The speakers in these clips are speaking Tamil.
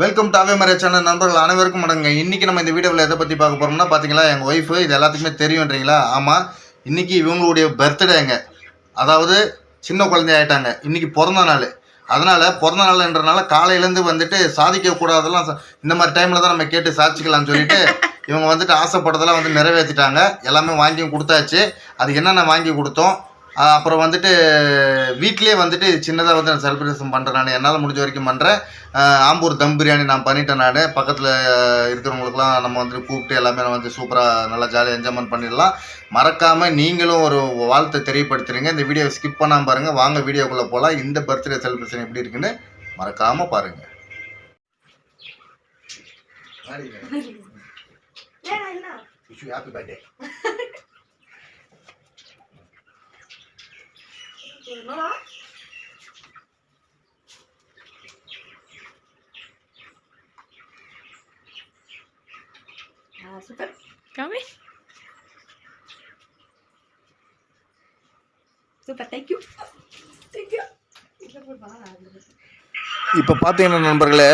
வெல்கம் டு அவே சேனல் நண்பர்கள் அனைவருக்கும் வணங்க இன்றைக்கி நம்ம இந்த வீடியோவில் எதை பற்றி பார்க்க போகிறோம்னா பார்த்தீங்களா எங்கள் ஒய்ஃபு இது எல்லாத்துக்குமே தெரியுன்றீங்களா? ஆமாம் இன்றைக்கி இவங்களுடைய பர்த்டேங்க அதாவது சின்ன குழந்தை ஆயிட்டாங்க. இன்றைக்கி பிறந்த நாள். அதனால் பிறந்த நாள்ன்றனால காலையிலேருந்து வந்துட்டு சாதிக்கக்கூடாதெல்லாம் இந்த மாதிரி டைமில் தான் நம்ம கேட்டு சாதிச்சிக்கலாம்னு சொல்லிட்டு இவங்க வந்துட்டு ஆசைப்பட்டதெல்லாம் வந்து நிறைவேற்றிட்டாங்க எல்லாமே வாங்கியும் கொடுத்தாச்சு. அது என்னென்ன வாங்கி கொடுத்தோம்? அப்புறம் வந்துட்டு வீட்லேயே வந்துட்டு சின்னதாக வந்து நான் செலிப்ரேஷன் பண்ணுறேன் நான். என்னால் முடிஞ்ச வரைக்கும் பண்ணுறேன் ஆம்பூர் தம் பிரியாணி நான் பண்ணிட்டேன் நான். பக்கத்தில் இருக்கிறவங்களுக்குலாம் நம்ம வந்து கூப்பிட்டு எல்லாமே நம்ம வந்து சூப்பராக நல்லா ஜாலியாக என்ஜாய்மெண்ட் பண்ணிடலாம். மறக்காமல் நீங்களும் ஒரு வாழ்த்தை தெரியப்படுத்துறீங்க. இந்த வீடியோவை ஸ்கிப் பண்ணாமல் பாருங்கள் வாங்க வீடியோக்குள்ளே போகலாம் இந்த பர்த்டே செலிப்ரேஷன் எப்படி இருக்குன்னு மறக்காமல் பாருங்கள் ஹாப்பி பர்த்டே சூப்பர் காமி super thank you thank you இப்போ பார்த்தீங்கன்னா நண்பர்களே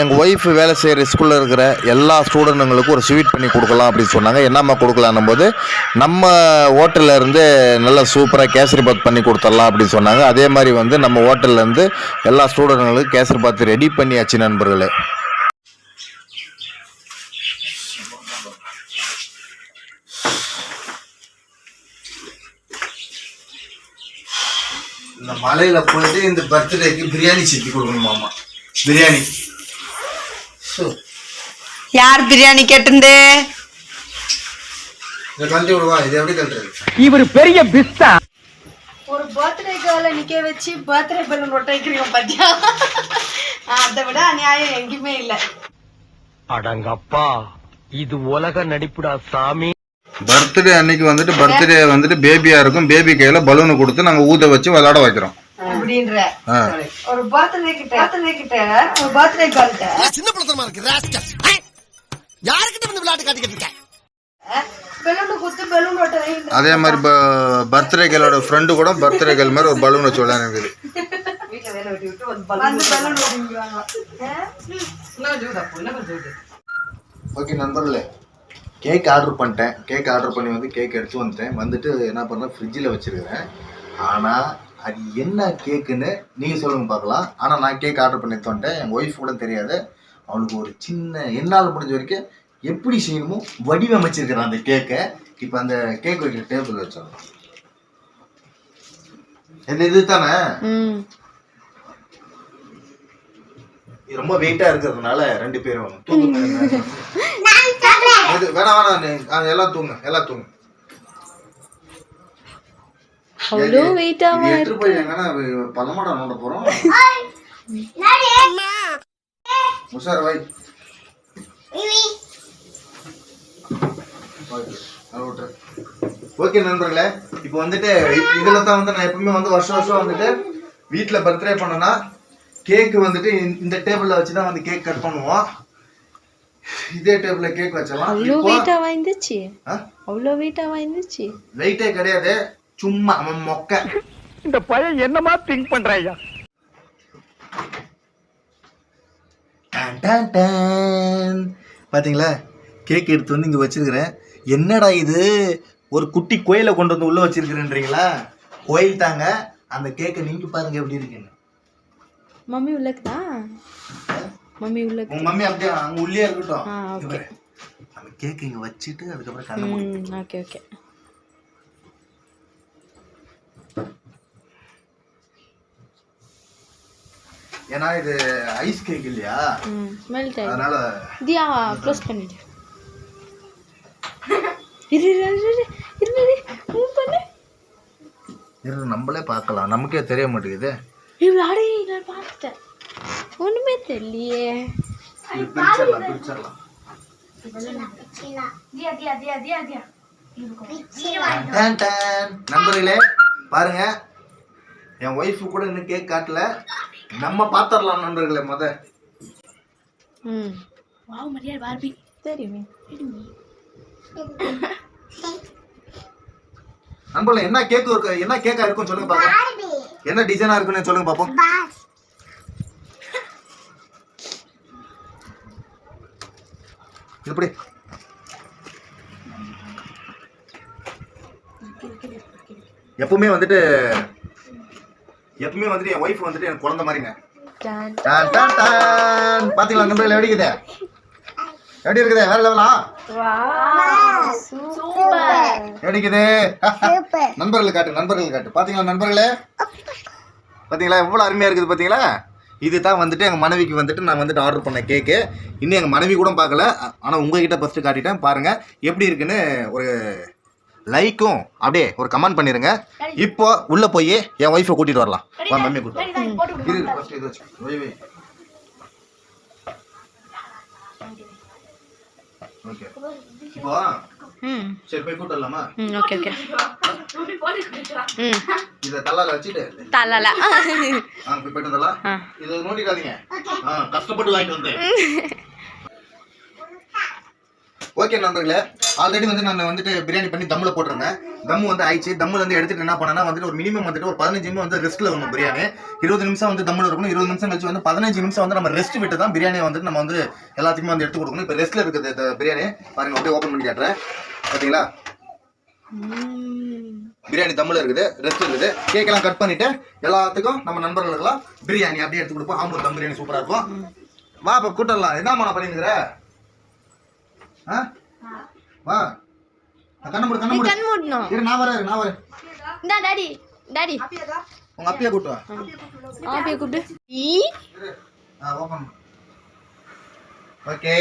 எங்கள் ஒய்ஃப் வேலை செய்கிற ஸ்கூலில் இருக்கிற எல்லா ஸ்டூடெண்ட்டுங்களுக்கும் ஒரு ஸ்வீட் பண்ணி கொடுக்கலாம் அப்படின்னு சொன்னாங்க. என்னம்மா கொடுக்கலான்னும் போது நம்ம ஹோட்டல்ல இருந்து நல்லா சூப்பராக கேசரி பாத் பண்ணி கொடுத்துடலாம் அப்படின்னு சொன்னாங்க. அதே மாதிரி வந்து நம்ம ஹோட்டல்லேருந்து எல்லா ஸ்டூடெண்ட்டுங்களுக்கும் கேசரி பாத் ரெடி பண்ணியாச்சு நண்பர்களே. இந்த மலையில் போயிட்டு இந்த பர்த்டேக்கு பிரியாணி செஞ்சு கொடுக்கணும் மாமா. பிரியாணி. யார் பிரியாணி கேட்டிருந்து? இவர் பெரிய பிஸ்தா. ஒரு பர்த்டே கேர்ளை நிக்க வச்சு பர்த்டே பலூன் ஒட்ட வைக்கிறீங்க பாத்தியா? அதை விட அநியாயம் எங்கேயுமே இல்ல. அடங்கப்பா இது உலக நடிப்புடா சாமி. பர்த்டே அன்னைக்கு வந்துட்டு பர்த்டே வந்துட்டு பேபியா இருக்கும். பேபி கையில பலூனை கொடுத்து நாங்க ஊத வச்சு விளையாட வைக்கிறோம். அப்படின்ற ஆ. ஒரு பர்த்டே கிட்ட பர்த்டே கிட்ட ஒரு பர்த்டே கேர்ள்கிட்ட சின்ன பிள்ளைத்தனமா இருக்கு ராஸ்கல் யாருக்கிட்ட வந்து விளையாட்டு காட்டிக்கிட்டு இருக்க? பலூன் குத்து பலூன் ஒட்ட வைக்கின்ற அதே மாதிரி பர்த்டே கேளோட ஃப்ரெண்டு கூட பர்த்டே கேள் மாதிரி ஒரு பலூன் வச்சு விளையாடுறது வந்து பலூன் ஒட்டிக்குவாங்க ஓகே நண்பர்களே கேக் ஆர்டர் பண்ணிட்டேன். கேக் ஆர்டர் பண்ணி வந்து கேக் எடுத்து வந்துட்டேன். வந்துட்டு என்ன பண்ணேன்? ஃப்ரிட்ஜில் வச்சிருக்கிறேன். ஆனால் அது என்ன கேக்குன்னு நீங்கள் சொல்லுங்க பார்க்கலாம். ஆனால் நான் கேக் ஆர்டர் பண்ணி வந்துட்டேன் என் ஒய்ஃப் கூட தெரியாது. அவளுக்கு ஒரு சின்ன என்னால் முடிஞ்ச வரைக்கும் எப்படி செய்யணுமோ வடிவமைச்சிருக்கிறேன் அந்த கேக்கை இப்போ அந்த கேக் வைக்கிற டேபிள் வச்சிடலாம். இது இது தானே ரொம்ப வெயிட்டா இருக்கிறதுனால ரெண்டு பேரும் தூங்குங்க வேணாம் வேணாம். எல்லாம் தூங்க எல்லாம் தூங்க. அவ்வளோ வெயிட்டா இது எடுத்துட்டு போய் எங்கன்னா பழமாடா நோண்ட போறோம்? உஷார் வை. ஓகே நண்பர்களே இப்போ வந்துட்டு இதுல தான் வந்து நான் எப்பவுமே வந்து வருஷம் வருஷம் வந்துட்டு வீட்டில் பர்த்டே பண்ணனா கேக் வந்துட்டு இந்த- டேபிள்ல வச்சு தான் வந்து கேக் கட் பண்ணுவோம். இதே டேபிள்ல கேக் வச்சிடலாம். அவ்வளோ இப்போ வெயிட்டாவா இருந்துச்சு ஆ? அவ்வளோ வெயிட்டாவா இருந்துச்சு வெயிட்டே கிடையாது. சும்மா அவன் மொக்க. இந்த பையன் என்னமா திங்க் டான் டான். பாத்தீங்களா? கேக் எடுத்து வந்து இங்க வச்சிருக்கிறேன். என்னடா இது? ஒரு குட்டி கோயிலை கொண்டு வந்து உள்ள வச்சிருக்கிறேன்றீங்களா? கோயில் தாங்க. அந்த கேக்கை நீங்க பாருங்க எப்படி இருக்குன்னு. மம்மி உள்ளக்குதா? மம்மி உள்ளக்கு. உங்க மம்மி அப்படியே அங்க உள்ளே இருக்கட்டும். அந்த கேக் இங்க வச்சுட்டு அதுக்கப்புறம் கண்ணை ஓகே ஓகே. ஏன்னா இது ஐஸ் கேக் இல்லையா? மெல்ட் அதனால தியா க்ளோஸ் பண்ணிடு. இரு இரு இரு இரு இரு இரு மூவ் பண்ணு. இரு நம்மளே பார்க்கலாம். நமக்கே தெரிய மாட்டேங்குது. இவ்வளோ அடே நான் பார்த்துட்டேன். ஒன்றுமே தெரியலையே. இது பிரிச்சிடலாம் பிரிச்சிடலாம். தியா தியா தியா தியா தியா டான் டான். நண்பர்களே பாருங்க. என் ஒய்ஃபு கூட இன்னும் கேக் காட்டல. நம்ம பாத்திரலாம் நண்பர்களே முத. ம். Wow Maria Barbie. தெரியுமே நண்பர்களே என்ன கேக் இருக்கு? என்ன கேக்கா இருக்கும் சொல்லுங்க பாப்போம். என்ன டிசைனா இருக்குன்னு சொல்லுங்க பாப்போம். இப்படி. எப்பவுமே வந்துட்டு எப்பவுமே வந்துட்டு என் ஒய்ஃப் வந்துட்டு எனக்கு குழந்தை மாதிரிங்க. டான், டான், டான். பாத்தீங்களா நண்பர்கள் எப்படி இருக்குது? எப்படி இருக்குது? வேற லெவலா எப்படி இருக்குது? நண்பர்கள் காட்டு நண்பர்கள் காட்டு. பாத்தீங்களா நண்பர்களே? பாத்தீங்களா எவ்வளவு அருமையா இருக்குது பாத்தீங்களா? இதுதான் வந்துட்டு எங்கள் மனைவிக்கு வந்துட்டு நான் வந்துட்டு ஆர்டர் பண்ண கேக்கு இன்னும் எங்கள் மனைவி கூட பார்க்கல. ஆனால் உங்ககிட்ட ஃபஸ்ட்டு காட்டிட்டேன். பாருங்கள் எப்படி இருக்குன்னு ஒரு லைக்கும் அப்படியே ஒரு கமெண்ட் பண்ணிடுங்க இப்போ உள்ளே போய் என் ஒய்ஃபை கூட்டிகிட்டு வரலாம். வா மம்மி கூட்டு இரு இரு, first இது வச்சு. வை வை ஓகே இப்போ ம். சரி போய் கூட்டு வரலாமா ம் ஓகே ஓகே இதை தள்ளால வச்சுட்டு. ஆ போய் போயிட்டு வந்துடலாம். ஆ. இதை நோண்டிக்காதீங்க ஆ கஷ்டப்பட்டு வாங்கிட்டு வந்தேன். ஓகே நண்பர்களே. ஆல்ரெடி வந்து நான் வந்துட்டு பிரியாணி பண்ணி தம்மில் போட்டிருந்தேன். தம்மு வந்து ஆயிடுச்சு. தம்மில் வந்து எடுத்துட்டு என்ன பண்ணேன்னா வந்துட்டு ஒரு மினிமம் வந்துட்டு ஒரு பதினஞ்சு நிமிஷம் வந்து ரெஸ்ட்டில் வரணும் பிரியாணி. இருபது நிமிஷம் வந்து தம்மில் இருக்கணும். இருபது நிமிஷம் கழிச்சு வந்து பதினஞ்சு நிமிஷம் வந்து நம்ம ரெஸ்ட் விட்டு தான் பிரியாணியை வந்துட்டு நம்ம வந்து எல்லாத்துக்குமே வந்து எடுத்து கொடுக்கணும். இப்போ ரெஸ்ட்டில் இருக்குது இந்த பிரியாணி. பாருங்க அப்படியே ஓப்பன் பண்ணி காட்டுறேன். பார்த்தீங்களா பிரியாணி தமிழ் இருக்குது. ரெஸ்ட் இருக்குது. கேக்கெல்லாம் கட் பண்ணிட்டு எல்லாத்துக்கும் நம்ம நண்பர்களுக்கெல்லாம் பிரியாணி அப்படியே எடுத்து கொடுப்போம். ஆம்பூர் தம் பிரியாணி சூப்பராக இருக்கும். வா இப்போ கூட்டலாம். என்னம்மா நான் பண்ணிருக்கிற வா. கண்ண மூடு கண்ண மூடு. கண் மூடணும். இரு நான் வரேன் நான் வரேன். இந்தா டாடி டாடி. உங்க அப்பையா கூட்டு வா. ஆப்பிய கூப்பிட்டு ஈ. ஆ ஓப்பன் ஓகே.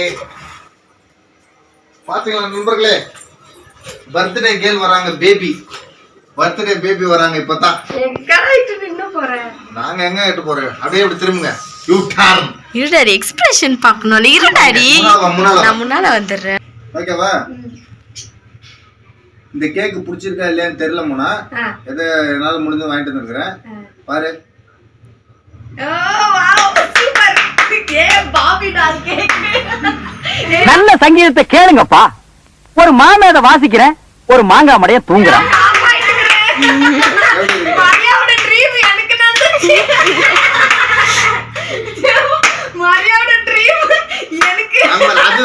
பாத்தீங்களா நண்பர்களே? பர்த்டே கேர்ள் வராங்க பேபி பர்த்டே பேபி வராங்க இப்பதான். நாங்க எங்க எட்டு போறோம் அப்படியே இப்படி திரும்புங்க. யூ டர்ன் இரு டாடி எக்ஸ்பிரஷன் பார்க்கணும் இரு டாடி முன்னால வா, முன்னால வா. நான் முன்னால வந்துடுறேன் ஓகேவா இந்த கேக் பிடிச்சிருக்கா இல்லையான்னு தெரியல முனா. எதை என்னால முடிஞ்சு வாங்கிட்டு வந்துருக்கிறேன். பாரு. நல்ல சங்கீதத்தை கேளுங்கப்பா. ஒரு மாமேத வாசிக்கிறேன் ஒரு மாங்காய் மடைய தூங்குறேன். அது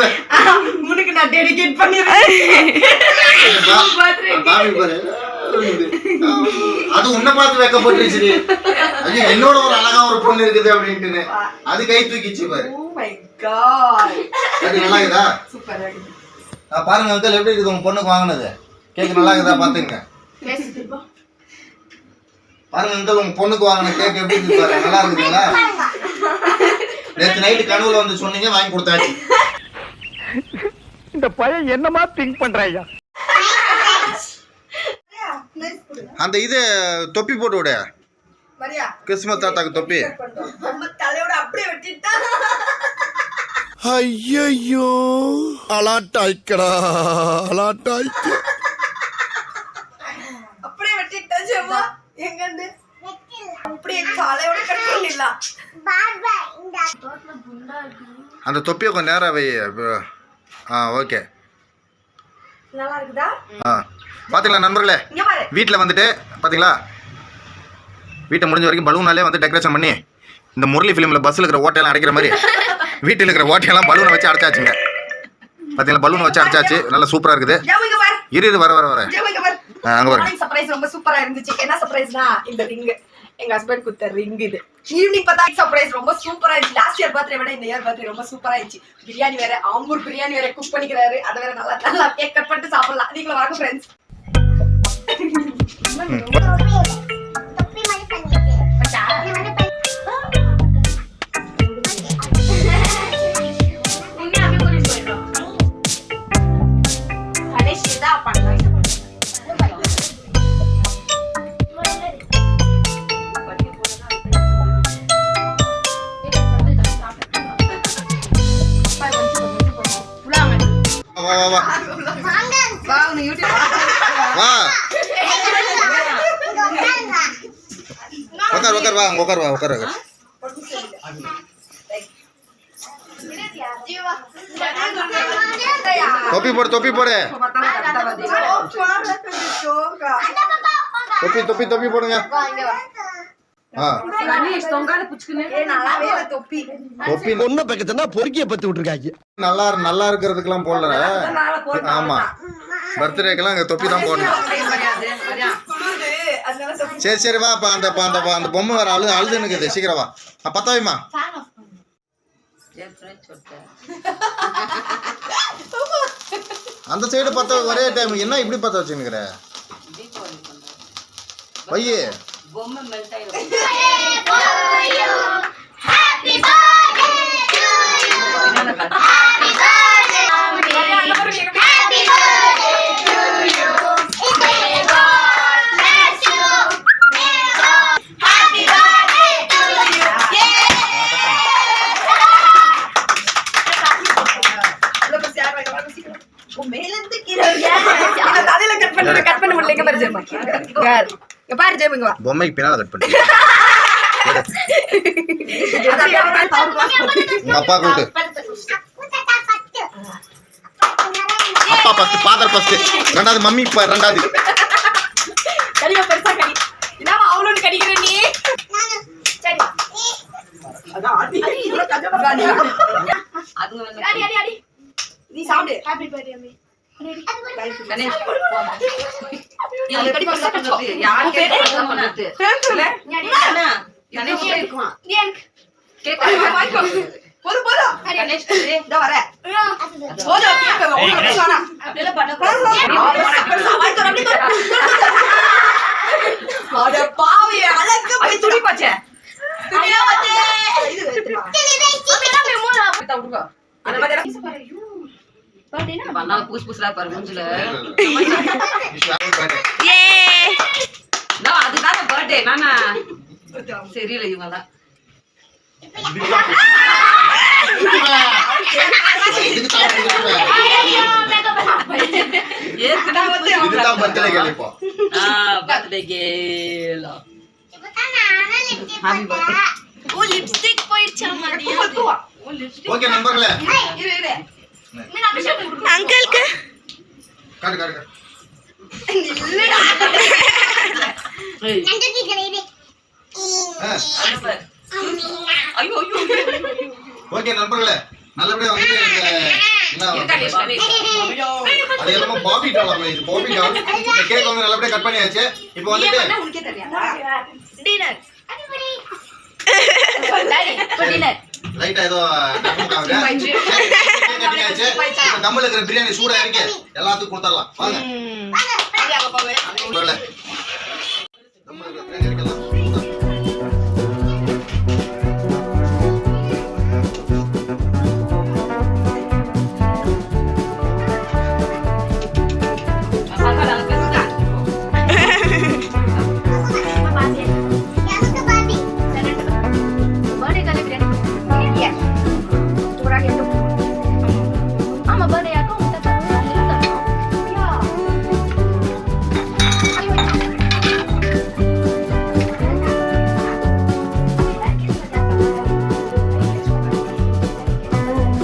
உனக்கு நான் டெடிகேட் பண்ணிருக்கேன். அது உன்னை பார்த்து வைக்கப்பட்டுருச்சு ஐயோ என்னோட ஒரு அழகா ஒரு பொண்ணு இருக்குது அப்படின்ட்டு அது கை தூக்கிச்சு பாரு. ஓ மை காட் அது நல்லா இருக்குதா? பாருங்க அங்கிள் எப்படி இருக்குது உங்க பொண்ணுக்கு வாங்கினது? கேக் நல்லா இருக்குதா பாத்துங்க பாருங்க அங்கிள் உங்க பொண்ணுக்கு வாங்கின கேக் எப்படி பாருங்க? நல்லா இருக்குதுங்களா? நேற்று நைட்டு கனவுல வந்து சொன்னீங்க வாங்கி கொடுத்தாச்சு. இந்த பையன் என்னமா திங்க் பண்றாயா அந்த இது தொப்பி போட்டு விடு. மரியா கிறிஸ்மஸ் தாத்தாக்கு தொப்பி. நம்ம தலையோட அப்படியே வெட்டிட்டா. ஐயோ அலாட்டாய்க்கடா அலாட்டாய்க்கு அப்படியே வெட்டிட்டா எங்கண்டு? அப்படியே அந்த தொப்பியை கொஞ்சம் நேரம் வை ஆ ஓகே. நல்லா இருக்குதா ஆ. பார்த்தீங்களா நண்பர்களே? இங்க பாரு. வீட்டில் வந்துட்டு பார்த்தீங்களா வீட்டை முடிஞ்ச வரைக்கும் பலூனாலே வந்து டெக்கரேஷன் பண்ணி இந்த முரளி ஃபிலிமில் பஸ்ஸில் இருக்கிற ஓட்டையெல்லாம் அடைக்கிற மாதிரி வீட்டில் இருக்கிற ஓட்டையெல்லாம் பலூனை வச்சு அடைச்சாச்சுங்க. பார்த்தீங்களா பலூனை வச்சு அடைச்சாச்சு. நல்லா சூப்பராக இருக்குது. ஜெமா இங்க பாரு. இரு இரு வர வர வர. அங்க பாருங்க. சர்ப்ரைஸ் ரொம்ப சூப்பரா இருந்துச்சு. என்ன சர்ப்ரைஸ்னா இந்த ரிங் எங்க ஹஸ்பண்ட் குத்த ரிங் இது ஈவினிங் பார்த்தா சர்ப்ரைஸ் ரொம்ப சூப்பரா இருந்துச்சு லாஸ்ட் இயர் பர்த்டே விட இந்த இயர் பர்த்டே ரொம்ப சூப்பரா இருந்துச்சு பிரியாணி வேற ஆம்பூர் பிரியாணி வேற குக் பண்ணிக்கிறாரு. அதை வேற நல்லா நல்லா கேக் கட் பண்ணிட்டு சாப்பிடலாம். நீங்களும் வாங்க ஃப்ரெண்ட்ஸ் உட்கார். வா அங்கே உட்கார் தொப்பி போடு தொப்பி போடு. தொப்பி தொப்பி தொப்பி போடுங்க. ஒன்னும் பக்கத்துனா பொறுக்கிய பத்து விட்டுருக்காங்க. நல்லா நல்லா இருக்கிறதுக்கெல்லாம் போடல ஆமா. பர்த்டேக்கெல்லாம் அங்க தொப்பி தான் போடணும். சரி சரி வா அப்ப அந்த அந்த அந்த பொம்மை வேற அழுது அழுது இருக்குது சீக்கிரம் வா. பத்த வைமா அந்த சைடு பத்த ஒரே டைம் என்ன இப்படி பத்த வச்சுன்னுக்குற? வையே. உள்ள போய் சேர் வைக்க வா, சீக்கிரம். உன் மேல இருந்து கீழே வரைக்கும். இந்த தலையில cut பண்றது, cut பண்ண முடியல. இங்க பாரு ஜெயமா. யார்? வா. பொம்மைக்கு பின்னால கட் பண்ணி அதான் அப்படியே தவறு பாரு. உங்க அப்பா கூட்டு அப்பா ஃபர்ஸ்ட் ஃபாதர் ஃபர்ஸ்ட் ரெண்டாவது மம்மி இப்ப ரெண்டாவது கடிவா, பெருசா கடி. என்னம்மா அவ்வளோன்னு கடிக்கிற நீ? சரி. அதான் அடி. இவ்வளவு கஜமா அடி. அடி, அடி, அடி. நீ சாப்பிடு அது கடி பக்கத்துல கொஞ்சம். உன் பேரு? பேர் சொல்லு. நீ எனக்கு வாங்கிக்கோ. போதும், போதும். இதோ வரேன். போதும், கேக்கு. ஒண்ணும் பிரச்சனை வேணாம். பெருசா, பெருசா, வாங்கிக்கோ, அப்படி தூக்கு. அட பாவி, அழகு போய் துணி. துணியா. இது. அந்த மாதிரி எல்லாம் பூசு பூசலா பாரு மூஞ்சில. அதுதான் பர்த்டே நானா சரியில்லை போயிடுச்சா ஓகே நண்பர்களே. அங்கிளுக்கு? ஓகே நண்பர்களே நல்லபடியா வந்து அது எல்லாமே பாபி டால் இது பாபி டால் இந்த கேக் வந்து நல்லபடியா கட் பண்ணியாச்சு. இப்போ வந்துட்டு லைட்டா ஏதோ கட்டிங் ஆச்சு நம்மளுக்கு பிரியாணி சூடா இருக்கு. எல்லாத்துக்கும் கொடுத்துடலாம். வாங்க.